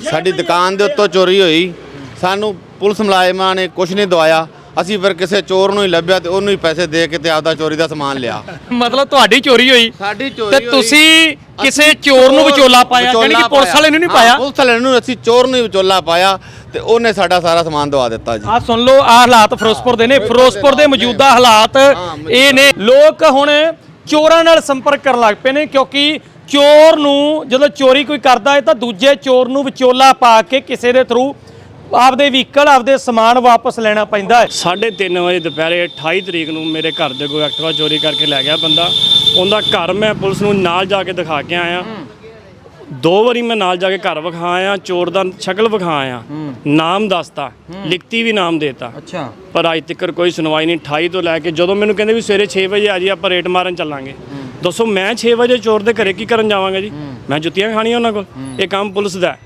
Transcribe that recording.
ਸਾਡੀ ਦੁਕਾਨ ਦੇ ਉੱਤੋਂ ਚੋਰੀ ਹੋਈ। ਸਾਨੂੰ ਪੁਲਿਸ ਮੁਲਾਜ਼ਮਾਂ ਨੇ ਕੁਝ ਨਹੀਂ ਦਵਾਇਆ। ਅਸੀਂ ਫਿਰ ਕਿਸੇ ਚੋਰ ਨੂੰ ਹੀ ਲੱਭਿਆ ਤੇ ਉਹਨੂੰ ਹੀ ਪੈਸੇ ਦੇ ਕੇ ਤੇ ਆਪਦਾ ਚੋਰੀ ਦਾ ਸਮਾਨ ਲਿਆ। ਮਤਲਬ ਤੁਹਾਡੀ ਚੋਰੀ ਹੋਈ। ਸਾਡੀ ਤੇ ਤੁਸੀਂ ਕਿਸੇ ਚੋਰ ਨੂੰ ਵਿਚੋਲਾ ਪਾਇਆ ਯਾਨੀ ਕਿ ਪੁਲਿਸ ਵਾਲੇ ਨੂੰ ਨਹੀਂ ਪਾਇਆ? ਪੁਲਿਸ ਵਾਲੇ ਨੂੰ ਅਸੀਂ ਚੋਰ ਨੂੰ ਹੀ ਵਿਚੋਲਾ ਪਾਇਆ ਤੇ ਉਹਨੇ ਸਾਡਾ ਸਾਰਾ ਸਮਾਨ ਦਵਾ ਦਿੱਤਾ ਜੀ। ਆ ਸੁਣ ਲਓ ਆ ਹਾਲਾਤ ਫਿਰੋਜ਼ਪੁਰ ਦੇ ਨੇ। ਫਿਰੋਜ਼ਪੁਰ ਦੇ ਮੌਜੂਦਾ ਹਾਲਾਤ ਇਹ ਨੇ। ਲੋਕ ਹੁਣ ਚੋਰਾਂ ਨਾਲ ਸੰਪਰਕ ਕਰਨ ਲੱਗ ਪਏ ਨੇ ਕਿਉਂਕਿ ਚੋਰ ਨੂੰ ਜਦੋਂ ਚੋਰੀ ਕੋਈ ਕਰਦਾ ਹੈ ਤਾਂ ਦੂਜੇ ਚੋਰ ਨੂੰ ਵਿਚੋਲਾ ਪਾ ਕੇ ਕਿਸੇ ਦੇ ਥਰੂ ਆਪਦੇ ਵਹੀਕਲ ਆਪਦੇ ਸਮਾਨ ਵਾਪਸ ਲੈਣਾ ਪੈਂਦਾ ਹੈ। 3:30 ਵਜੇ ਦੁਪਹਿਰੇ 28 ਤਰੀਕ ਨੂੰ ਮੇਰੇ ਘਰ ਦੇ ਕੋਈ ਐਕਟਿਵਾ ਚੋਰੀ ਕਰਕੇ ਲੈ ਗਿਆ ਬੰਦਾ। ਉਹਦਾ ਘਰ ਮੈਂ ਪੁਲਿਸ ਨੂੰ ਨਾਲ ਜਾ ਕੇ ਦਿਖਾ ਕੇ ਆਇਆ। ਦੋ ਵਾਰੀ ਮੈਂ ਨਾਲ ਜਾ ਕੇ ਘਰ ਵਿਖਾ ਆਇਆ ਚੋਰ ਦਾ ਸ਼ਕਲ ਵਿਖਾ ਆਇਆ ਨਾਮ ਦੱਸਤਾ ਲਿਖਤੀ ਵੀ ਨਾਮ ਦੇਤਾ। ਅੱਛਾ। ਪਰ ਅੱਜ ਤੱਕ ਕੋਈ ਸੁਣਵਾਈ ਨਹੀਂ। 28 ਤੋਂ ਲੈ ਕੇ ਜਦੋਂ ਮੈਨੂੰ ਕਹਿੰਦੇ ਵੀ ਸਵੇਰੇ 6 ਵਜੇ ਆ ਜੀ ਆਪਾਂ ਰੇਟ ਮਾਰਨ ਚੱਲਾਂਗੇ। ਦੱਸੋ ਮੈਂ 6 ਵਜੇ ਚੋਰ ਦੇ ਘਰੇ ਕੀ ਕਰਨ ਜਾਵਾਂਗਾ ਜੀ? ਮੈਂ ਜੁੱਤੀਆਂ ਖਾਣੀਆਂ ਉਹਨਾਂ ਕੋਲ। ਇਹ ਕੰਮ ਪੁਲਿਸ ਦਾ ਹੈ।